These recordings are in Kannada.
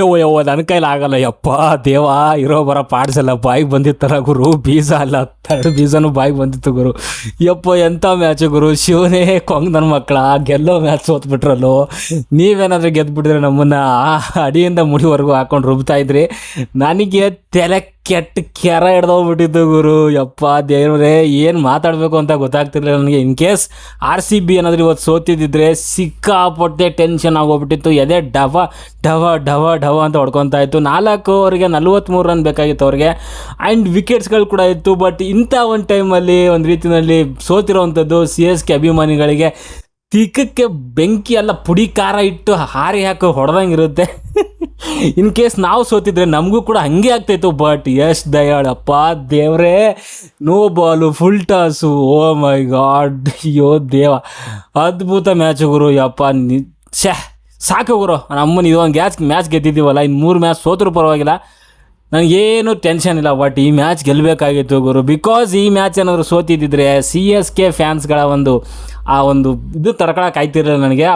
ಯವ್ವ ಯವ್ವ ನನ್ನ ಆಗಲ್ಲ ಯಪ್ಪ, ದೇವ, ಇರೋ ಬರೋ ಪಾರ್ಟ್ಸ್ ಎಲ್ಲ ಬಾಯಿಗೆ ಬಂದಿತ್ತಲ್ಲ ಗುರು, ಬೀಜ ಅಲ್ಲ, ತರ್ಡ್ ಬೀಜನೂ ಬಾಯಿಗೆ ಬಂದಿತ್ತು ಗುರು. ಯಪ್ಪ ಎಂಥ ಮ್ಯಾಚು ಗುರು? ಶಿವನೇ ಕೊಂಗ್ ನನ್ನ ಮಕ್ಕಳ ಗೆಲ್ಲೋ ಮ್ಯಾಚ್ ಸೋತ್ಬಿಟ್ರಲ್ಲೋ. ನೀವೇನಾದ್ರೂ ಗೆದ್ದುಬಿಟ್ರೆ ನಮ್ಮನ್ನ ಅಡಿಯಿಂದ ಮುಡಿವರೆಗೂ ಹಾಕೊಂಡು ರುಬ್ತಾ ಇದ್ರಿ. ನನಗೆ ತಲೆ ಕೆಟ್ಟ ಕೆರ ಹಿಡ್ದೋಗ್ಬಿಟ್ಟಿತ್ತು ಗುರು. ಯಪ್ಪ ದೇವ್ರೇ, ಏನು ಮಾತಾಡಬೇಕು ಅಂತ ಗೊತ್ತಾಗ್ತಿರ್ಲಿಲ್ಲ ನನಗೆ. In case R C B ಏನಾದರೂ ಇವತ್ತು ಸೋತಿದ್ದಿದ್ರೆ ಸಿಕ್ಕಾಪಟ್ಟೆ ಟೆನ್ಷನ್ ಆಗೋಗ್ಬಿಟ್ಟಿತ್ತು. ಎದೆ ಡವ ಡವ ಡವ ಡವ ಅಂತ ಹೊಡ್ಕೊತಾ ಇತ್ತು. ನಾಲ್ಕು ಅವರಿಗೆ ನಲ್ವತ್ತ್ಮೂರು ರನ್ ಬೇಕಾಗಿತ್ತು ಅವ್ರಿಗೆ. ಆ್ಯಂಡ್ ವಿಕೆಟ್ಸ್ಗಳು ಕೂಡ ಇತ್ತು ಬಟ್ ಇಂಥ ಒಂದು ಟೈಮಲ್ಲಿ ಒಂದು ರೀತಿಯಲ್ಲಿ ಸೋತಿರೋವಂಥದ್ದು ಸಿ ಎಸ್ ಕೆ ಅಭಿಮಾನಿಗಳಿಗೆ. ತಿಕ್ಕಕ್ಕೆ ಬೆಂಕಿ ಎಲ್ಲ ಪುಡಿ ಖಾರ ಇಟ್ಟು ಹಾರಿ ಹಾಕಿ ಹೊಡೆದಂಗಿರುತ್ತೆ ಇನ್ ಕೇಸ್ ನಾವು ಸೋತಿದ್ರೆ ನಮಗೂ ಕೂಡ ಹಂಗೆ ಆಗ್ತಾಯಿತ್ತು ಬಟ್ ಯಶ್ ದಯಾಳಪ್ಪ, ದೇವ್ರೇ no ball full toss oh my god ಅಯ್ಯೋ ದೇವ. ಅದ್ಭುತ ಮ್ಯಾಚ್ ಗುರು, ಯಪ್ಪ, ನಿ ಸಾಕು ಗುರು ನಮ್ಮನ್ನು ಇದೊಂದು ಗ್ಯಾಚ್ ಮ್ಯಾಚ್ ಗೆದ್ದಿದ್ದೀವಲ್ಲ ಇನ್ನು ಮೂರು ಮ್ಯಾಚ್ ಸೋತರೂ ಪರವಾಗಿಲ್ಲ. ನನಗೇನು ಟೆನ್ಷನ್ ಇಲ್ಲ ಬಟ್ ಈ ಮ್ಯಾಚ್ ಗೆಲ್ಲಬೇಕಾಗಿತ್ತು ಗುರು. ಬಿಕಾಸ್ ಈ ಮ್ಯಾಚ್ ಏನಾದರೂ ಸೋತಿದ್ದಿದ್ರೆ ಸಿ ಎಸ್ ಕೆ ಫ್ಯಾನ್ಸ್ಗಳ ಒಂದು, ಆ ಒಂದು ಇದು ತಡ್ಕೊಳಕ್ಕೆ ಆಯ್ತಿರಲಿಲ್ಲ ನನಗೆ.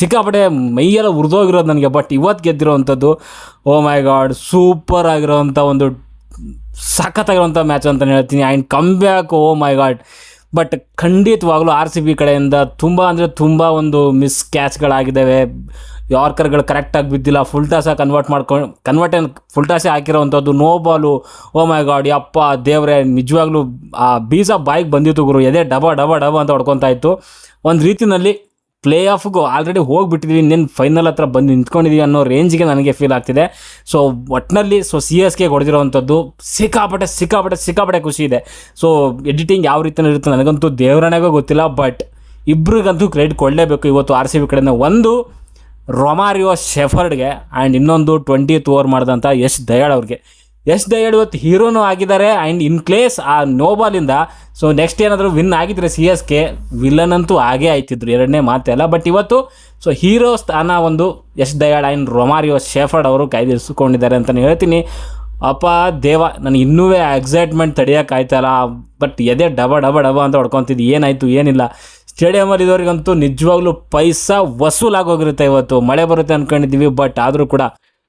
ಸಿಕ್ಕಾಪಟ್ಟೆ ಮೈಯೆಲ್ಲ ಉರಿದೋಗಿರೋದು ನನಗೆ ಬಟ್ ಇವತ್ತು ಗೆದ್ದಿರೋವಂಥದ್ದು ಓ ಮೈ ಗಾಡ್ ಸೂಪರ್ ಆಗಿರೋವಂಥ ಒಂದು ಸಖತ್ತಾಗಿರೋವಂಥ ಮ್ಯಾಚ್ ಅಂತಲೇ ಹೇಳ್ತೀನಿ. And come back oh my god but ಖಂಡಿತವಾಗ್ಲೂ ಆರ್ ಸಿ ಬಿ ಕಡೆಯಿಂದ ತುಂಬ ಅಂದರೆ ತುಂಬ ಒಂದು ಮಿಸ್ ಕ್ಯಾಚ್ಗಳಾಗಿದ್ದಾವೆ ಯಾರ್ಕರ್ಗಳು ಕರೆಕ್ಟಾಗಿ ಬಿದ್ದಿಲ್ಲ. ಫುಲ್ ಟಾಸ ಕನ್ವರ್ಟ್ ಮಾಡ್ಕೊಂಡು ಕನ್ವರ್ಟ್ ಫುಲ್ ಟಾಸೇ ಹಾಕಿರೋವಂಥದ್ದು no ball oh my god ಯಪ್ಪ, ದೇವ್ರೆ, ನಿಜವಾಗ್ಲೂ ಆ ಬೀಜ ಬಾಯಿಗೆ ಬಂದಿತ್ತು ಗುರು. ಎದೆ ಡಬ ಡಬ ಡಬ ಅಂತ ಹೊಡ್ಕೊತಾ ಇತ್ತು. ಒಂದು ರೀತಿಯಲ್ಲಿ ಪ್ಲೇ ಆಫ್ಗೂ ಆಲ್ರೆಡಿ ಹೋಗಿಬಿಟ್ಟಿದ್ವಿ. ಇನ್ನೇನು ಫೈನಲ್ ಹತ್ರ ಬಂದು ನಿಂತ್ಕೊಂಡಿದ್ದೀವಿ ಅನ್ನೋ ರೇಂಜ್ಗೆ ನನಗೆ ಫೀಲ್ ಆಗ್ತಿದೆ. ಸೊ ಒಟ್ಟಿನಲ್ಲಿ ಸೊ ಸಿ ಎಸ್ ಕೆ ಹೊಡೆದಿರುವಂಥದ್ದು ಸಿಕ್ಕಾಪಟ್ಟೆ ಸಿಕ್ಕಾಪಟ್ಟೆ ಸಿಕ್ಕಾಪಟ್ಟೆ ಖುಷಿ ಇದೆ. ಸೊ ಎಡಿಟಿಂಗ್ ಯಾವ ರೀತಿಯಲ್ಲಿ ಇರುತ್ತೆ ನನಗಂತೂ ದೇವರಣೆಗೂ ಗೊತ್ತಿಲ್ಲ ಬಟ್ ಇಬ್ರಿಗಂತೂ ಕ್ರೆಡಿಟ್ ಕೊಡಲೇಬೇಕು. ಇವತ್ತು ಆರ್ ಸಿ ಬಿ ಕಡೆಯಿಂದ ಒಂದು ರೊಮಾರಿಯೋ ಶೆಫರ್ಡ್ಗೆ ಆ್ಯಂಡ್ ಇನ್ನೊಂದು ಟ್ವೆಂಟಿಯತ್ ಓವರ್ ಮಾಡಿದಂಥ ಯಶ್ ದಯಾಳ್ ಅವ್ರಿಗೆ. ಯಶ್ ದಯಾಳ್ ಇವತ್ತು ಹೀರೋನು ಆಗಿದ್ದಾರೆ. ಆ್ಯಂಡ್ ಇನ್ ಪ್ಲೇಸ್ ಆ ನೋಬಾಲಿಂದ ಸೊ ನೆಕ್ಸ್ಟ್ ಏನಾದರೂ ವಿನ್ ಆಗಿದ್ರೆ ಸಿ ಎಸ್ ಕೆ ವಿಲನ್ ಅಂತೂ ಆಗೇ ಆಯ್ತಿದ್ರು ಎರಡನೇ ಮಾತೆಲ್ಲ. ಬಟ್ ಇವತ್ತು ಸೊ ಹೀರೋ ಸ್ಥಾನ ಒಂದು Yash Dayal and Romario Shepherd ಅವರು ಕಾಯ್ದಿರಿಸಿಕೊಂಡಿದ್ದಾರೆ ಅಂತಲೇ ಹೇಳ್ತೀನಿ. ಅಪ್ಪ, ದೇವ, ನನಗೆ ಇನ್ನೂ ಎಕ್ಸೈಟ್ಮೆಂಟ್ ತಡೆಯೋಕ್ಕಾಯ್ತಲ್ಲ ಬಟ್ ಎದೆ ಡಬ ಡಬ ಡಬ ಅಂತ ಹೊಡ್ಕೊತಿದ್ದು. ಏನಾಯಿತು, ಏನಿಲ್ಲ. ಸ್ಟೇಡಿಯಮಲ್ಲಿ ಇದ್ದವ್ರಿಗಂತೂ ನಿಜವಾಗ್ಲೂ ಪೈಸಾ ವಸೂಲಾಗೋಗಿರುತ್ತೆ ಇವತ್ತು. ಮಳೆ ಬರುತ್ತೆ ಅಂದ್ಕೊಂಡಿದ್ದೀವಿ ಬಟ್ ಆದರೂ ಕೂಡ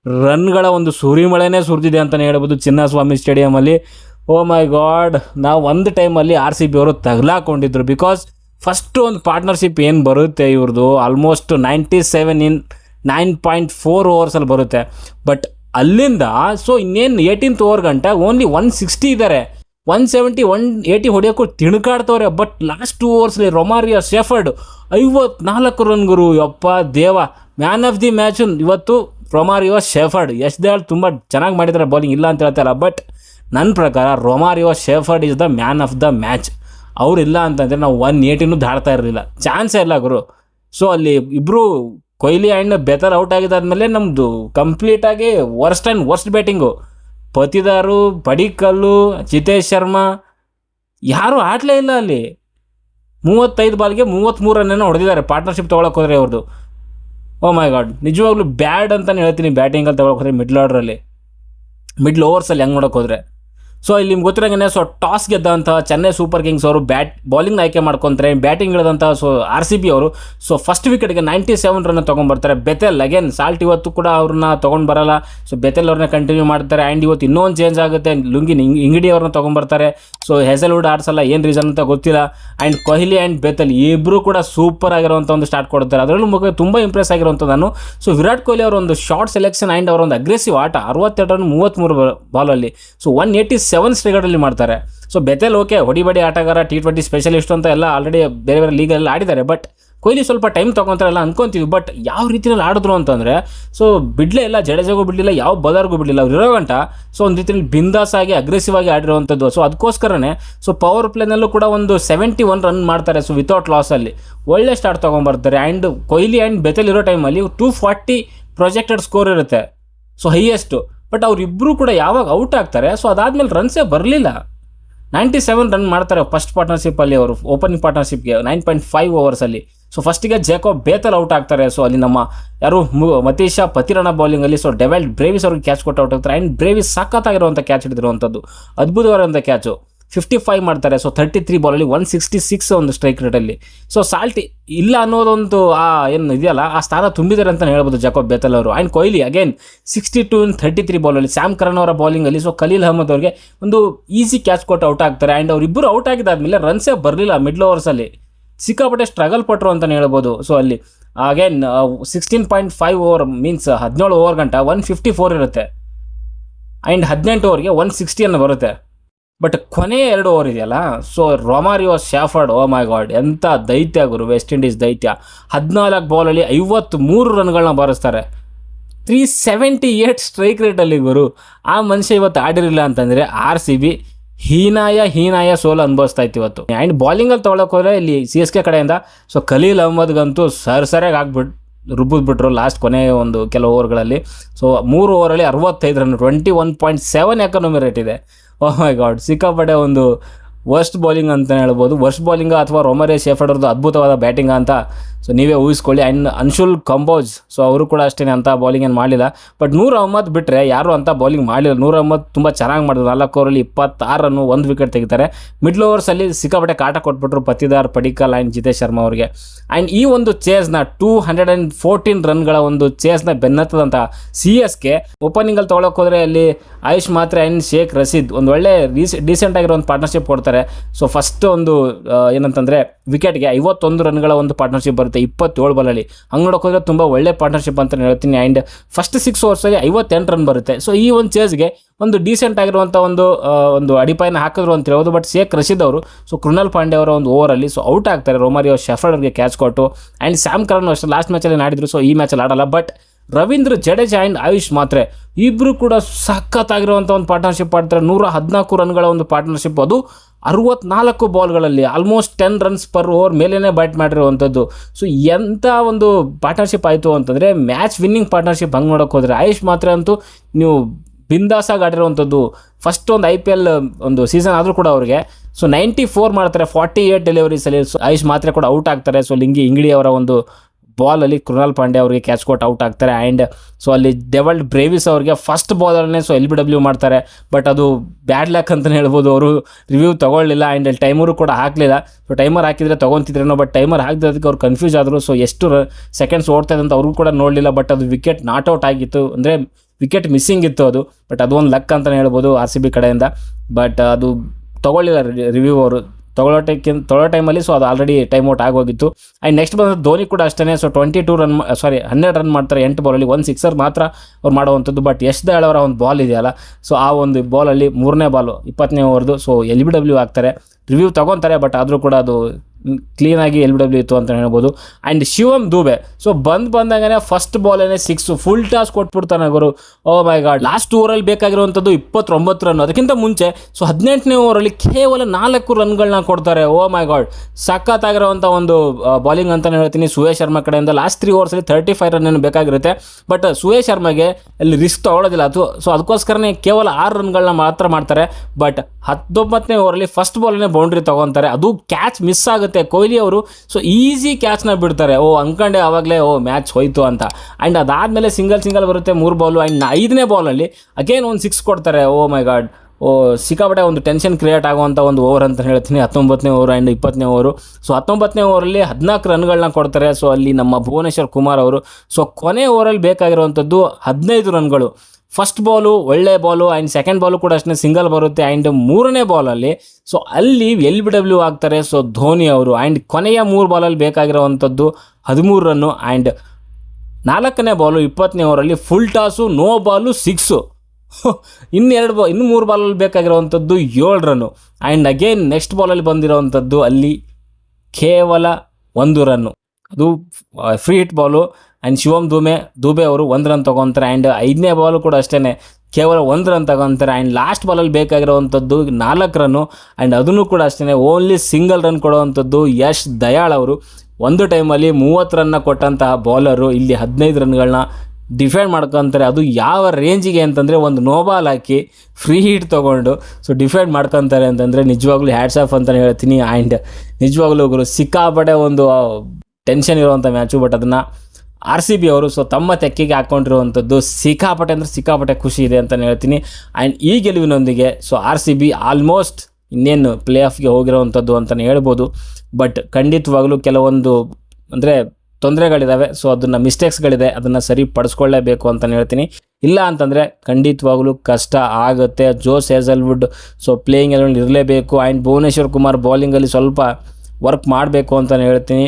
ರನ್ಗಳ ಒಂದು ಸುರಿಮಳೆನೇ ಸುರಿದಿದೆ ಅಂತಲೇ ಹೇಳ್ಬೋದು ಚಿನ್ನಸ್ವಾಮಿ ಸ್ಟೇಡಿಯಮಲ್ಲಿ ಓ ಮೈ ಗಾಡ್ ನಾವು ಒಂದು ಟೈಮಲ್ಲಿ ಆರ್ ಸಿ ಬಿ ಅವರು ತಗಲಾಕೊಂಡಿದ್ರು ಬಿಕಾಸ್ ಫಸ್ಟ್ ಒಂದು ಪಾರ್ಟ್ನರ್ಶಿಪ್ ಏನು ಬರುತ್ತೆ ಇವ್ರದ್ದು almost ninety seven in nine point four ಓವರ್ಸಲ್ಲಿ ಬರುತ್ತೆ. ಬಟ್ ಅಲ್ಲಿಂದ ಸೊ ಇನ್ನೇನು ಏಯ್ಟೀನ್ತ್ ಓವರ್ ಗಂಟೆ ಓನ್ಲಿ ಒನ್ ಸಿಕ್ಸ್ಟಿ ಇದ್ದಾರೆ ಒನ್ ಸೆವೆಂಟಿ ಒನ್ ಏಯ್ಟಿ ಹೊಡಿಯೋಕ್ಕೂ ತಿಣುಕಾಡ್ತವ್ರೆ. ಬಟ್ ಲಾಸ್ಟ್ ಟೂ ಓವರ್ಸ್ಲಿ ರೊಮಾರಿಯಾ ಶೆಫರ್ಡ್ ಐವತ್ನಾಲ್ಕು ರನ್ ಗುರು. ಯಪ್ಪ ದೇವ ಮ್ಯಾನ್ ಆಫ್ ದಿ ಮ್ಯಾಚ್ ಇವತ್ತು ರೊಮಾರಿಯೋ ಶೆಫರ್ಡ್. ಯಶ್ ದಯಾಳ್ ತುಂಬ ಚೆನ್ನಾಗಿ ಮಾಡಿದ್ದಾರೆ ಬೌಲಿಂಗ್ ಇಲ್ಲ ಅಂತ ಹೇಳ್ತಾಯಿಲ್ಲ ಬಟ್ ನನ್ನ ಪ್ರಕಾರ Romario Shepherd is the man of the match ಅವರಿಲ್ಲ ಅಂತಂದರೆ ನಾವು ಒನ್ ಏಯ್ಟಿನೂ ದಾಡ್ತಾ ಇರಲಿಲ್ಲ. ಚಾನ್ಸೇ ಇಲ್ಲ ಗುರು. ಸೊ ಅಲ್ಲಿ ಇಬ್ಬರು ಕೊಹ್ಲಿ ಆ್ಯಂಡ್ ಬೆತರ್ ಔಟ್ ಆಗಿದ್ದಾದ್ಮೇಲೆ ನಮ್ಮದು ಕಂಪ್ಲೀಟಾಗಿ worst and worst batting Patidar, Padikkal, Jitesh Sharma, ಯಾರೂ ಆಡಲೇ ಇಲ್ಲ ಅಲ್ಲಿ. ಮೂವತ್ತೈದು ಬಾಲ್ಗೆ ಮೂವತ್ತ್ಮೂರು ರನ್ನೇನೋ ಹೊಡೆದಿದ್ದಾರೆ. ಪಾರ್ಟ್ನರ್ಶಿಪ್ ತೊಗೊಳಕ್ಕೆ ಹೋದ್ರೆ ಅವ್ರದ್ದು ಓ ಮೈ ಗಾಡ್ ನಿಜವಾಗ್ಲೂ ಬ್ಯಾಡ್ ಅಂತಲೇ ಹೇಳ್ತೀನಿ ಬ್ಯಾಟಿಂಗಲ್ಲಿ ತಗೊಳಕ್ಕೆ ಹೋದರೆ ಮಿಡ್ಲ್ ಆರ್ಡ್ರಲ್ಲಿ ಮಿಡ್ಲ್ ಓವರ್ಸಲ್ಲಿ ಹೆಂಗೆ ನೋಡೋಕೆ ಹೋದರೆ. ಸೊ ಇಲ್ಲಿ ನಿಮ್ಗೆ ಗೊತ್ತಿರಂಗೆ ಸೊ ಟಾಸ್ ಗೆದ್ದಂತಹ ಚೆನ್ನೈ ಸೂಪರ್ ಕಿಂಗ್ಸ್ ಅವರು ಬ್ಯಾಟ್ ಬೌಲಿಂಗ್ ಆಯ್ಕೆ ಮಾಡ್ಕೊಂತಾರೆ, ಬ್ಯಾಟಿಂಗ್ ಇಳಿದಂಥ ಸೊ ಆರ್ ಸಿ ಬಿ ಅವರು ಸೊ ಫಸ್ಟ್ ವಿಕೆಟ್ಗೆ ನೈಂಟಿ ಸೆವೆನ್ ರನ್ ತೊಗೊಂಡ್ಬರ್ತಾರೆ ಬೆತೆಲ್ ಅಗೇನ್ ಸಾಲ್ಟ್ ಇವತ್ತು ಕೂಡ ಅವ್ರನ್ನ ತೊಗೊಂಡು ಬರಲ್ಲ. ಸೊ ಬೆತೆಲ್ ಅವ್ರನ್ನ ಕಂಟಿನ್ಯೂ ಮಾಡ್ತಾರೆ. ಆ್ಯಂಡ್ ಇವತ್ತು ಇನ್ನೊಂದು ಚೇಂಜ್ ಆಗುತ್ತೆ. ಲುಂಗಿ ಇಂಗಡಿ ಅವ್ರನ್ನ ತೊಗೊಂಡ್ಬರ್ತಾರೆ ಸೊ ಹೆಸಲ್ವುಡ್ ಆಡ್ಸಲ್ಲ, ಏನು ರೀಸನ್ ಅಂತ ಗೊತ್ತಿಲ್ಲ. ಆ್ಯಂಡ್ ಕೊಹ್ಲಿ ಆ್ಯಂಡ್ ಬೆತಲ್ ಇಬ್ಬರೂ ಕೂಡ ಸೂಪರ್ ಆಗಿರುವಂಥ ಒಂದು ಸ್ಟಾರ್ಟ್ ಕೊಡ್ತಾರೆ. ಅದರಲ್ಲೂ ಮುಖ ತುಂಬ ಇಂಪ್ರೆಸ್ ಆಗಿರುವಂಥ ನಾನು ಸೊ ವಿರಾಟ್ ಕೊಹ್ಲಿ ಅವರ ಒಂದು ಶಾರ್ಟ್ ಸೆಲೆಕ್ಷನ್ ಆ್ಯಂಡ್ ಅವರ ಒಂದು ಅಗ್ರೆಸಿವ್ ಆಟ ಅರವತ್ತೆರಡು ರನ್ ಮೂವತ್ತ್ಮೂರು ಬಾಲಲ್ಲಿ ಸೊ ಒನ್ ಏಯ್ಟಿ ಸೆವೆನ್ ಅಲ್ಲಿ ಮಾಡ್ತಾರೆ. ಸೊ ಬೆತೆಲ್ ಓಕೆ ಹೊಡಿಬಡಿ ಆಟಗಾರ ಟಿ ಟ್ವೆಂಟಿ ಸ್ಪೆಷಲಿಸ್ಟ್ ಅಂತ ಎಲ್ಲ ಆಲ್ರೆಡಿ ಬೇರೆ ಬೇರೆ ಲೀಗಲ್ಲಿ ಆಡಿದ್ದಾರೆ. ಬಟ್ ಕೊಹ್ಲಿ ಸ್ವಲ್ಪ ಟೈಮ್ ತೊಗೊತಾರಲ್ಲ ಅನ್ಕೊಂತೀವಿ. ಬಟ್ ಯಾವ ರೀತಿಯಲ್ಲಿ ಆಡಿದ್ರು ಅಂತಂದರೆ ಸೊ ಬಿಡಲೇ ಇಲ್ಲ, ಜಡೇಜಾಗೂ ಬಿಡಲಿಲ್ಲ, ಯಾವ ಬೌಲರ್ಗೂ ಬಿಡಲಿಲ್ಲ. ಅವ್ರು ಇರೋ ಗಂಟ ಸೊ ಒಂದು ರೀತಿಯಲ್ಲಿ ಬಿಂದಾಸ್ ಆಗಿ ಅಗ್ರೆಸಿವ್ ಆಗಿ ಆಡಿರುವಂಥದ್ದು ಸೊ ಅದಕ್ಕೋಸ್ಕರನೇ ಸೊ ಪವರ್ ಪ್ಲೇನಲ್ಲೂ ಕೂಡ ಒಂದು ಸೆವೆಂಟಿ ಒನ್ ರನ್ ಮಾಡ್ತಾರೆ ಸೊ ವಿತೌಟ್ ಲಾಸಲ್ಲಿ ಒಳ್ಳೆ ಸ್ಟಾರ್ಟ್ ತೊಗೊಂಬರ್ತಾರೆ. ಆ್ಯಂಡ್ ಕೊಹ್ಲಿ ಆ್ಯಂಡ್ ಬೆತಲ್ ಇರೋ ಟೈಮಲ್ಲಿ ಟೂ ಫಾರ್ಟಿ ಪ್ರೊಜೆಕ್ಟೆಡ್ ಸ್ಕೋರ್ ಇರುತ್ತೆ. ಸೊ ಹೈಯೆಸ್ಟು ಬಟ್ ಅವರಿಬ್ಬರೂ ಕೂಡ ಯಾವಾಗ ಔಟ್ ಆಗ್ತಾರೆ ಸೊ ಅದಾದಮೇಲೆ ರನ್ಸೇ ಬರಲಿಲ್ಲ. ನೈಂಟಿ ಸೆವೆನ್ ರನ್ ಮಾಡ್ತಾರೆ ಫಸ್ಟ್ ಪಾರ್ಟ್ನರ್ಶಿಪ್ಪಲ್ಲಿ ಅವರು ಓಪನಿಂಗ್ ಪಾರ್ಟ್ನರ್ಶಿಪ್ಗೆ ನೈನ್ ಪಾಯಿಂಟ್ ಫೈವ್ ಓವರ್ಸಲ್ಲಿ ಸೊ ಫಸ್ಟಿಗೆ ಜೇಕೋಬ್ ಬೇತಲ್ ಔಟ್ ಆಗ್ತಾರೆ. ಸೊ ಅಲ್ಲಿ ನಮ್ಮ ಯಾರು ಮತೀಶ ಪತಿರಣ ಬೌಲಿಂಗಲ್ಲಿ ಸೊ ಡೆವೆಲ್ಡ್ ಬ್ರೇವಿಸ್ ಅವ್ರಿಗೆ ಕ್ಯಾಚ್ ಕೊಟ್ಟು ಔಟ್ ಆಗ್ತಾರೆ. ಆ್ಯಂಡ್ ಬ್ರೇವಿಸ್ ಸಖತ್ತಾಗಿರುವಂಥ ಕ್ಯಾಚ್ ಹಿಡಿದಿರುವಂಥದ್ದು ಅದ್ಭುತವಾದಂಥ ಕ್ಯಾಚು ಫಿಫ್ಟಿ ಫೈವ್ ಮಾಡ್ತಾರೆ. ಸೊ ತರ್ಟಿ ತ್ರೀ ಬಾಲಲ್ಲಿ ಒನ್ ಸಿಕ್ಸ್ಟಿ ಸಿಕ್ಸ್ ಒಂದು ಸ್ಟ್ರೈಕ್ ರೇಟಲ್ಲಿ ಸೊ ಸಾಲ್ಟಿ ಇಲ್ಲ ಅನ್ನೋದೊಂದು, ಆ, ಏನು ಇದೆಯಲ್ಲ, ಆ ಸ್ಥಾನ ತುಂಬಿದ್ದಾರೆ ಅಂತಲೇ ಹೇಳ್ಬೋದು ಜಾಕೋಬ್ ಬೇತಲ್ ಅವರು. And Kohli again sixty two in thirty three ಬಾಲಲ್ಲಿ Sam Curran ಅವರ ಬೌಲಿಂಗಲ್ಲಿ ಸೊ ಖಲೀಲ್ ಅಹಮದ್ ಅವರಿಗೆ ಒಂದು ಈಸಿ ಕ್ಯಾಚ್ ಕೊಟ್ಟು ಔಟ್ ಆಗ್ತಾರೆ. ಆ್ಯಂಡ್ ಅವರಿಬ್ಬರು ಔಟ್ ಆಗಿದ್ದಾದ್ಮೇಲೆ ರನ್ಸೇ ಬರಲಿಲ್ಲ ಮಿಡ್ಲ್ ಓವರ್ಸಲ್ಲಿ ಸಿಕ್ಕಾಪಟ್ಟೆ ಸ್ಟ್ರಗಲ್ ಪಟ್ಟರು ಅಂತಲೇ ಹೇಳ್ಬೋದು. ಸೊ ಅಲ್ಲಿ again sixteen point five over means ಹದಿನೇಳು ಓವರ್ ಗಂಟ ಒನ್ ಫಿಫ್ಟಿ ಫೋರ್ ಇರುತ್ತೆ. ಆ್ಯಂಡ್ ಹದಿನೆಂಟು ಓವರ್ಗೆ ಒನ್ ಸಿಕ್ಸ್ಟಿಯನ್ನು ಬರುತ್ತೆ. ಬಟ್ ಕೊನೆ ಎರಡು ಓವರ್ ಇದೆಯಲ್ಲ? ಸೊ ರೊಮಾರಿಯೋ ಶಾಫರ್ಡ್ ಓ ಮೈ ಗಾಡ್ ಎಂಥ ದೈತ್ಯ ಗುರು ವೆಸ್ಟ್ ಇಂಡೀಸ್ ದೈತ್ಯ. ಹದಿನಾಲ್ಕು ಬಾಲಲ್ಲಿ ಐವತ್ತ್ಮೂರು ರನ್ಗಳನ್ನ ಬಾರಿಸ್ತಾರೆ. ತ್ರೀ ಸೆವೆಂಟಿ ಏಟ್ ಸ್ಟ್ರೈಕ್ ರೇಟಲ್ಲಿ ಗುರು. ಆ ಮನುಷ್ಯ ಇವತ್ತು ಆಡಿರಲಿಲ್ಲ ಅಂತಂದರೆ ಆರ್ ಸಿ ಬಿ ಹೀನಾಯ ಹೀನಾಯ ಸೋಲು ಅನುಭವಿಸ್ತಾ ಇತ್ತು ಇವತ್ತು. ಆ್ಯಂಡ್ ಬಾಲಿಂಗಲ್ಲಿ ತೊಗೊಳಕ್ಕೆ ಹೋದರೆ ಇಲ್ಲಿ ಸಿ ಎಸ್ ಕೆ ಕಡೆಯಿಂದ ಸೊ ಖಲೀಲ್ ಅಹ್ಮದ್ಗಂತೂ ಸರ್ ಸರಿಯಾಗಿ ಆಗ್ಬಿಟ್ಟು ರುಬ್ಬಿದ್ಬಿಟ್ರು ಲಾಸ್ಟ್ ಕೊನೆ ಒಂದು ಕೆಲವು ಓವರ್ಗಳಲ್ಲಿ ಸೊ ಮೂರು ಓವರಲ್ಲಿ ಅರವತ್ತೈದು run twenty one point seven economy rate ಇದೆ. ಓಹ್ ಮೈ ಗಾಡ್ ಸಿಕ್ಕಾಪಟ್ಟೆ ಒಂದು ವರ್ಸ್ಟ್ ಬೌಲಿಂಗ್ ಅಂತಲೇ ಹೇಳ್ಬೋದು. ವರ್ಸ್ಟ್ ಬೌಲಿಂಗ ಅಥವಾ ರೋಮರೇ ಶೇಫರ್ಡ್ ಅವ್ರದ್ದು ಅದ್ಭುತವಾದ ಬ್ಯಾಟಿಂಗ್ ಅಂತ ಸೊ ನೀವೇ ಊಹಿಸ್ಕೊಳ್ಳಿ. ಆ್ಯಂಡ್ ಅನ್ಶುಲ್ ಕಂಬೋಜ್ ಸೊ ಅವರು ಕೂಡ ಅಷ್ಟೇ ಬೌಲಿಂಗ್ ಏನು ಮಾಡಲಿಲ್ಲ. ಬಟ್ ನೂರ ಅಹ್ಮದ್ ಬಿಟ್ಟರೆ ಯಾರು ಅಂತ ಬೌಲಿಂಗ್ ಮಾಡಲಿಲ್ಲ. ನೂರ ಅಹ್ಮದ್ ತುಂಬ ಚೆನ್ನಾಗಿ ಮಾಡಿದ್ರು. ನಾಲ್ಕು ಓವರಲ್ಲಿ ಇಪ್ಪತ್ತಾರು ರನ್ನು ಒಂದು ವಿಕೆಟ್ ತೆಗಿತಾರೆ. ಮಿಡ್ಲ್ ಓವರ್ಸಲ್ಲಿ ಸಿಕ್ಕಾಪಟ್ಟೆ ಕಾಟ ಕೊಟ್ಬಿಟ್ರು ಪತಿದಾರ್, ಪಡಿಕಲ್ ಆ್ಯಂಡ್ ಜಿತೇಶ್ ಶರ್ಮಾ ಅವರಿಗೆ. ಆ್ಯಂಡ್ ಈ ಒಂದು ಚೇಸ್ನ ಟೂ ಹಂಡ್ರೆಡ್ ಆ್ಯಂಡ್ ಫೋರ್ಟೀನ್ ರನ್ಗಳ ಒಂದು ಚೇಸ್ನ ಬೆನ್ನತ್ತದಂಥ ಸಿ ಎಸ್ ಕೆ ಓಪನಿಂಗಲ್ಲಿ ತೊಗೊಳಕ್ಕೆ ಹೋದರೆ ಅಲ್ಲಿ ಆಯುಷ್ ಮಾತ್ರೆ ಆ್ಯಂಡ್ ಶೇಖ್ ರಶೀದ್ ಒಂದು ಒಳ್ಳೆ ರೀಸ್ ಡೀಸೆಂಟ್ ಆಗಿರೋ ಒಂದು ಪಾರ್ಟ್ನರ್ಶಿಪ್ ಕೊಡ್ತಾರೆ. ಸೊ ಫಸ್ಟ್ ಒಂದು ಏನಂತಂದರೆ ವಿಕೆಟ್ಗೆ ಐವತ್ತೊಂದು ರನ್ಗಳ ಒಂದು ಪಾರ್ಟ್ನರ್ಶಿಪ್ ಬರುತ್ತೆ. ಇಪ್ಪತ್ತೇಳು ಬಾಲಲ್ಲಿ. ಹಂಗೆ ಹೋದರೆ ತುಂಬ ಒಳ್ಳೆ ಪಾರ್ಟ್ನರ್ಶಿಪ್ ಅಂತ ಹೇಳ್ತೀನಿ. ಆ್ಯಂಡ್ ಫಸ್ಟ್ ಸಿಕ್ಸ್ ಓವರ್ಸಲ್ಲಿ ಐವತ್ತೆಂಟು ರನ್ ಬರುತ್ತೆ. ಸೊ ಈ ಒಂದು ಚೇಸ್ಗೆ ಒಂದು ಡೀಸೆಂಟ್ ಆಗಿರುವಂಥ ಒಂದು ಒಂದು ಅಡಿಪಾಯನ ಹಾಕಿದ್ರು ಅಂತ ಹೇಳ್ಬೋದು. ಬಟ್ ಶೇಖ್ ರಶೀದ್ ಅವರು ಸೊ ಕೃಣಾಲ್ ಪಾಂಡೆ ಅವರ ಒಂದು ಓವರಲ್ಲಿ ಸೊ ಔಟ್ ಆಗ್ತಾರೆ. ರೋಮಾರಿಯೋ ಶೆಫರ್ಡ್ ಶೆಫರ್ಡ್ಗೆ ಕ್ಯಾಚ್ ಕೊಟ್ಟು. ಆ್ಯಂಡ್ ಸ್ಯಾಮ್ ಕರನ್ ಅಷ್ಟೇ ಲಾಸ್ಟ್ ಮ್ಯಾಚಲ್ಲಿ ಆಡಿದ್ರು ಸೊ ಈ ಮ್ಯಾಚಲ್ಲಿ ಆಡಲ್ಲ. ಬಟ್ ರವೀಂದ್ರ ಜಡೇಜಾ ಆ್ಯಂಡ್ ಆಯುಷ್ ಮಾತ್ರೆ ಇಬ್ಬರು ಕೂಡ ಸಖತ್ತಾಗಿರುವಂಥ ಒಂದು ಪಾರ್ಟ್ನರ್ಶಿಪ್ ಆಡ್ತಾರೆ. ನೂರ ಹದಿನಾಲ್ಕು ರನ್ಗಳ ಒಂದು ಪಾರ್ಟ್ನರ್ಶಿಪ್ ಅದು ಅರವತ್ನಾಲ್ಕು ಬಾಲ್ಗಳಲ್ಲಿ almost ten runs per over ಮೇಲೇ ಬ್ಯಾಟ್ ಮಾಡಿರುವಂಥದ್ದು. ಸೊ ಎಂಥ ಒಂದು ಪಾರ್ಟ್ನರ್ಶಿಪ್ ಆಯಿತು ಅಂತಂದರೆ ಮ್ಯಾಚ್ ವಿನ್ನಿಂಗ್ ಪಾರ್ಟ್ನರ್ಶಿಪ್ ಹಂಗೆ ನೋಡೋಕೆ ಹೋದರೆ, ಆಯುಷ್ ಮಾತ್ರ ಅಂತೂ ನೀವು ಬಿಂದಾಸಾಗಿ ಆಡಿರುವಂಥದ್ದು ಫಸ್ಟ್ ಒಂದು ಐ ಪಿ ಎಲ್ ಒಂದು ಸೀಸನ್ ಆದರೂ ಕೂಡ ಅವ್ರಿಗೆ. ಸೊ ನೈಂಟಿ ಫೋರ್ ಮಾಡ್ತಾರೆ ಫಾರ್ಟಿ ಏಯ್ಟ್ ಡೆಲಿವರೀಸಲ್ಲಿ ಸೊ ಆಯುಷ್ ಮಾತ್ರ ಕೂಡ ಔಟ್ ಆಗ್ತಾರೆ. ಸೊ ಲಿಂಗಿ ಇಂಗ್ಡಿ ಅವರ ಒಂದು ಬಾಲಲ್ಲಿ ಕೃಣಾಲ್ ಪಾಂಡೆ ಅವರಿಗೆ ಕ್ಯಾಚ್ ಕೊಟ್ ಔಟ್ ಆಗ್ತಾರೆ. ಆ್ಯಂಡ್ ಸೊ ಅಲ್ಲಿ ಡೆವಲ್ಡ್ ಬ್ರೇವಿಸ್ ಅವರಿಗೆ ಫಸ್ಟ್ ಬಾಲಲ್ಲೇ ಸೊ ಎಲ್ ಬಿ ಡಬ್ಲ್ಯೂ ಮಾಡ್ತಾರೆ. ಬಟ್ ಅದು ಬ್ಯಾಡ್ ಲ್ಯಾಕ್ ಅಂತಲೇ ಹೇಳ್ಬೋದು. ಅವರು ರಿವ್ಯೂ ತೊಗೊಳ್ಳಿಲ್ಲ. ಆ್ಯಂಡ್ ಅಲ್ಲಿ ಟೈಮರು ಕೂಡ ಹಾಕಲಿಲ್ಲ. ಸೊ ಟೈಮರ್ ಹಾಕಿದರೆ ತೊಗೊತಿದ್ರೇನೋ ಬಟ್ ಟೈಮರ್ ಹಾಕಿದ್ದಕ್ಕೆ ಅವ್ರು ಕನ್ಫ್ಯೂಸ್ ಆದರು. ಸೊ ಎಷ್ಟು ಸೆಕೆಂಡ್ಸ್ ಓಡ್ತಾ ಅಂತ ಅವ್ರಿಗೂ ಕೂಡ ನೋಡಲಿಲ್ಲ. ಬಟ್ ಅದು ವಿಕೆಟ್ ನಾಟ್ ಔಟ್ ಆಗಿತ್ತು. ಅಂದರೆ ವಿಕೆಟ್ ಮಿಸ್ಸಿಂಗ್ ಇತ್ತು ಅದು. ಬಟ್ ಅದು ಒಂದು ಲಕ್ ಅಂತಲೇ ಹೇಳ್ಬೋದು ಆರ್ ಸಿ ಬಿ ಕಡೆಯಿಂದ. ಬಟ್ ಅದು ತೊಗೊಳ್ಳಿಲ್ಲ ರಿವ್ಯೂ ಅವರು. ತೊಗೊಳ್ಳೋ ಟೈಕಿನ್ ತೊಗೊಳ್ಳೋ ಟೈಮಲ್ಲಿ ಸೊ ಅದು ಆಲ್ರೆಡಿ ಟೈಮ್ ಔಟ್ ಆಗೋಗಿತ್ತು. ಆ್ಯಂಡ್ ನೆಕ್ಸ್ಟ್ ಬಂದರೆ ಧೋನಿ ಕೂಡ ಅಷ್ಟೇ so twenty two run sorry ಹನ್ನೆರಡು ರನ್ ಮಾಡ್ತಾರೆ, ಎಂಟು ಬಾಲಲ್ಲಿ ಒಂದು ಸಿಕ್ಸರ್ ಮಾತ್ರ ಅವ್ರು ಮಾಡುವಂಥದ್ದು ಬಟ್ ಎಷ್ಟು ಅವರ ಒಂದು ಬಾಲ್ ಇದೆಯಲ್ಲ ಸೊ ಆ ಒಂದು ಬಾಲಲ್ಲಿ ಮೂರನೇ ಬಾಲು ಇಪ್ಪತ್ತನೇ ಓವರ್ದು ಸೊ ಎಲ್ ಬಿ ಡಬ್ಲ್ಯೂ ಆಗ್ತಾರೆ ರಿವ್ಯೂ ತೊಗೊತಾರೆ ಬಟ್ ಆದರೂ ಕೂಡ ಅದು ಕ್ಲೀನಾಗಿ ಎಲ್ ಬಿ ಡಬ್ಲ್ಯೂ ಇತ್ತು ಅಂತ ಹೇಳ್ಬೋದು. ಆ್ಯಂಡ್ ಶಿವಮ್ ದೂಬೆ. ಸೊ ಬಂದು ಬಂದಾಗನೇ ಫಸ್ಟ್ ಬಾಲೇನೆ ಸಿಕ್ಸ್ ಫುಲ್ ಟಾಸ್ ಕೊಟ್ಬಿಡ್ತಾನೆ ಗುರು. ಓ ಮೈ ಗಾಡ್ ಲಾಸ್ಟ್ ಓವರಲ್ಲಿ ಬೇಕಾಗಿರುವಂಥದ್ದು ಇಪ್ಪತ್ತೊಂಬತ್ತು ರನ್. ಅದಕ್ಕಿಂತ ಮುಂಚೆ ಸೊ ಹದಿನೆಂಟನೇ ಓವರಲ್ಲಿ ಕೇವಲ ನಾಲ್ಕು ರನ್ಗಳನ್ನ ಕೊಡ್ತಾರೆ. ಓ ಮೈ ಗಾಡ್ ಸಖತ್ತಾಗಿರುವಂಥ ಒಂದು ಬಾಲಿಂಗ್ ಅಂತಲೇ ಹೇಳ್ತೀನಿ ಸುಯೇಶ್ ಶರ್ಮಾ ಕಡೆಯಿಂದ. ಲಾಸ್ಟ್ ತ್ರೀ ಓವರ್ಸಲ್ಲಿ ತರ್ಟಿ ಫೈವ್ ರನ್ ಏನು ಬೇಕಾಗಿರುತ್ತೆ. ಬಟ್ ಸುಯೇಶ್ ಶರ್ಮಾಗೆ ಅಲ್ಲಿ ರಿಸ್ಕ್ ತೊಗೊಳೋದಿಲ್ಲ ಅದು ಸೊ ಅದಕ್ಕೋಸ್ಕರನೇ ಕೇವಲ ಆರು ರನ್ಗಳನ್ನ ಮಾತ್ರ ಮಾಡ್ತಾರೆ. ಬಟ್ ಹತ್ತೊಂಬತ್ತನೇ ಓವರಲ್ಲಿ ಫಸ್ಟ್ ಬಾಲ್ನೇ ಬೌಂಡ್ರಿ ತೊಗೊತಾರೆ ಅದು ಕ್ಯಾಚ್ ಮಿಸ್ ಆಗುತ್ತೆ. ಕೊಹ್ಲಿ ಅವರು ಸೊ ಈಸಿ ಕ್ಯಾಚ್ನ ಬಿಡ್ತಾರೆ. ಓ ಅಂದ್ಕೊಂಡೆ ಆವಾಗಲೇ, ಓ ಮ್ಯಾಚ್ ಹೋಯಿತು ಅಂತ. ಆ್ಯಂಡ್ ಅದಾದಮೇಲೆ ಸಿಂಗಲ್ ಸಿಂಗಲ್ ಬರುತ್ತೆ ಮೂರು ಬಾಲು ಆ್ಯಂಡ್ ಐದನೇ ಬಾಲಲ್ಲಿ ಅಗೇನ್ ಒಂದು ಸಿಕ್ಸ್ ಕೊಡ್ತಾರೆ. ಓ ಮೈ ಗಾಡ್ ಓ, ಸಿಕ್ಕಾಪಟ್ಟೆ ಒಂದು ಟೆನ್ಷನ್ ಕ್ರಿಯೇಟ್ ಆಗುವಂಥ ಒಂದು ಓವರ್ ಅಂತ ಹೇಳ್ತೀನಿ. ಹತ್ತೊಂಬತ್ತನೇ ಓವರ್ ಆ್ಯಂಡ್ ಇಪ್ಪತ್ತನೇ ಓವರು ಸೊ ಹತ್ತೊಂಬತ್ತನೇ ಓವರಲ್ಲಿ ಹದಿನಾಲ್ಕು ರನ್ಗಳನ್ನ ಕೊಡ್ತಾರೆ. ಸೊ ಅಲ್ಲಿ ನಮ್ಮ ಭುವನೇಶ್ವರ್ ಕುಮಾರ್ ಅವರು. ಸೊ ಕೊನೆ ಓವರಲ್ಲಿ ಬೇಕಾಗಿರುವಂಥದ್ದು ಹದಿನೈದು ರನ್ಗಳು. ಫಸ್ಟ್ ಬಾಲು ಒಳ್ಳೆ ಬಾಲು ಆ್ಯಂಡ್ ಸೆಕೆಂಡ್ ಬಾಲು ಕೂಡ ಅಷ್ಟೇ ಸಿಂಗಲ್ ಬರುತ್ತೆ ಆ್ಯಂಡ್ ಮೂರನೇ ಬಾಲಲ್ಲಿ ಸೊ ಅಲ್ಲಿ ಎಲ್ ಬಿ ಡಬ್ಲ್ಯೂ ಆಗ್ತಾರೆ ಸೊ ಧೋನಿ ಅವರು. ಆ್ಯಂಡ್ ಕೊನೆಯ ಮೂರು ಬಾಲಲ್ಲಿ ಬೇಕಾಗಿರುವಂಥದ್ದು ಹದಿಮೂರು ರನ್ನು ಆ್ಯಂಡ್ ನಾಲ್ಕನೇ ಬಾಲು ಇಪ್ಪತ್ತನೇ ಓವರಲ್ಲಿ full toss no ball six ಇನ್ನೆರಡು ಬಾ ಇನ್ನು ಮೂರು ಬಾಲಲ್ಲಿ ಬೇಕಾಗಿರುವಂಥದ್ದು ಏಳು ರನ್ನು. ಆ್ಯಂಡ್ ಅಗೇನ್ ನೆಕ್ಸ್ಟ್ ಬಾಲಲ್ಲಿ ಬಂದಿರೋವಂಥದ್ದು ಅಲ್ಲಿ ಕೇವಲ ಒಂದು ರನ್ನು. ಅದು free hit ball and Shivam ದೂಮೆ Dube ಅವರು ಒಂದು ರನ್ ತೊಗೊತಾರೆ ಆ್ಯಂಡ್ ಐದನೇ ಬಾಲು ಕೂಡ ಅಷ್ಟೇ ಕೇವಲ ಒಂದು ರನ್ ತಗೊತಾರೆ ಆ್ಯಂಡ್ ಲಾಸ್ಟ್ ಬಾಲಲ್ಲಿ ಬೇಕಾಗಿರೋವಂಥದ್ದು ನಾಲ್ಕು ರನ್ನು ಆ್ಯಂಡ್ ಅದನ್ನು ಕೂಡ ಅಷ್ಟೇ ಓನ್ಲಿ ಸಿಂಗಲ್ ರನ್ ಕೊಡೋವಂಥದ್ದು ಯಶ್ ದಯಾಳ್ ಅವರು. ಒಂದು ಟೈಮಲ್ಲಿ ಮೂವತ್ತು ರನ್ನ ಕೊಟ್ಟಂತಹ ಬೌಲರು ಇಲ್ಲಿ ಹದಿನೈದು ರನ್ಗಳನ್ನ ಡಿಫೆಂಡ್ ಮಾಡ್ಕೊತಾರೆ. ಅದು ಯಾವ ರೇಂಜಿಗೆ ಅಂತಂದರೆ ಒಂದು ನೋಬಾಲ್ ಹಾಕಿ ಫ್ರೀ ಹೀಟ್ ತೊಗೊಂಡು ಸೊ ಡಿಫೆಂಡ್ ಮಾಡ್ಕೊತಾರೆ ಅಂತಂದರೆ ನಿಜವಾಗ್ಲೂ ಹ್ಯಾಟ್ಸ್ ಆಫ್ ಅಂತಲೇ ಹೇಳ್ತೀನಿ. ಆ್ಯಂಡ್ ನಿಜವಾಗ್ಲೂ ಗುರು, ಸಿಕ್ಕಾಪಟ್ಟೆ ಒಂದು ಟೆನ್ಷನ್ ಇರುವಂಥ ಮ್ಯಾಚು ಬಟ್ ಅದನ್ನು ಆರ್ ಸಿ ಬಿ ಅವರು ಸೊ ತಮ್ಮ ತೆಕ್ಕಿಗೆ ಹಾಕ್ಕೊಂಡಿರುವಂಥದ್ದು ಸಿಕ್ಕಾಪಟ್ಟೆ ಅಂದರೆ ಸಿಕ್ಕಾಪಟ್ಟೆ ಖುಷಿ ಇದೆ ಅಂತಲೇ ಹೇಳ್ತೀನಿ. ಆ್ಯಂಡ್ ಈ ಗೆಲುವಿನೊಂದಿಗೆ so R C B almost ಇನ್ನೇನು ಪ್ಲೇ ಆಫ್ಗೆ ಹೋಗಿರೋವಂಥದ್ದು ಅಂತಲೇ ಹೇಳ್ಬೋದು. ಬಟ್ ಖಂಡಿತವಾಗಲೂ ಕೆಲವೊಂದು ಅಂದರೆ ತೊಂದರೆಗಳಿದ್ದಾವೆ ಸೊ ಅದನ್ನು ಮಿಸ್ಟೇಕ್ಸ್ಗಳಿದೆ ಅದನ್ನು ಸರಿ ಪಡಿಸ್ಕೊಳ್ಳೇಬೇಕು ಅಂತಲೇ ಹೇಳ್ತೀನಿ. ಇಲ್ಲ ಅಂತಂದರೆ ಖಂಡಿತವಾಗಲೂ ಕಷ್ಟ ಆಗುತ್ತೆ. ಜೋಸ್ ಹೇಸಲ್ವುಡ್ ಸೊ ಪ್ಲೇಯಿಂಗ್ ಎಲ್ಲ ಇರಲೇಬೇಕು. ಆ್ಯಂಡ್ ಭುವನೇಶ್ವರ್ ಕುಮಾರ್ ಬೌಲಿಂಗಲ್ಲಿ ಸ್ವಲ್ಪ ವರ್ಕ್ ಮಾಡಬೇಕು ಅಂತಲೇ ಹೇಳ್ತೀನಿ.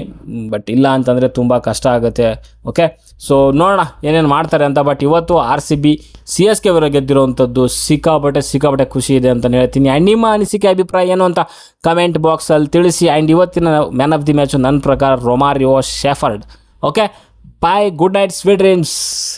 ಬಟ್ ಇಲ್ಲ ಅಂತಂದರೆ ತುಂಬ ಕಷ್ಟ ಆಗುತ್ತೆ. ಓಕೆ ಸೊ ನೋಡೋಣ ಏನೇನು ಮಾಡ್ತಾರೆ ಅಂತ ಬಟ್ ಇವತ್ತು R C B C S K ವಿರೋ ಗೆದ್ದಿರೋವಂಥದ್ದು ಸಿಕ್ಕಾಪಟ್ಟೆ ಸಿಕ್ಕಾಪಟ್ಟೆ ಖುಷಿ ಇದೆ ಅಂತಲೇ ಹೇಳ್ತೀನಿ. ಆ್ಯಂಡ್ ನಿಮ್ಮ ಅನಿಸಿಕೆ, ಅಭಿಪ್ರಾಯ ಏನು ಅಂತ ಕಮೆಂಟ್ ಬಾಕ್ಸಲ್ಲಿ ತಿಳಿಸಿ. ಆ್ಯಂಡ್ ಇವತ್ತಿನ ಮ್ಯಾನ್ ಆಫ್ ದಿ ಮ್ಯಾಚು ನನ್ನ ಪ್ರಕಾರ Romario Shepherd okay bye good night sweet dreams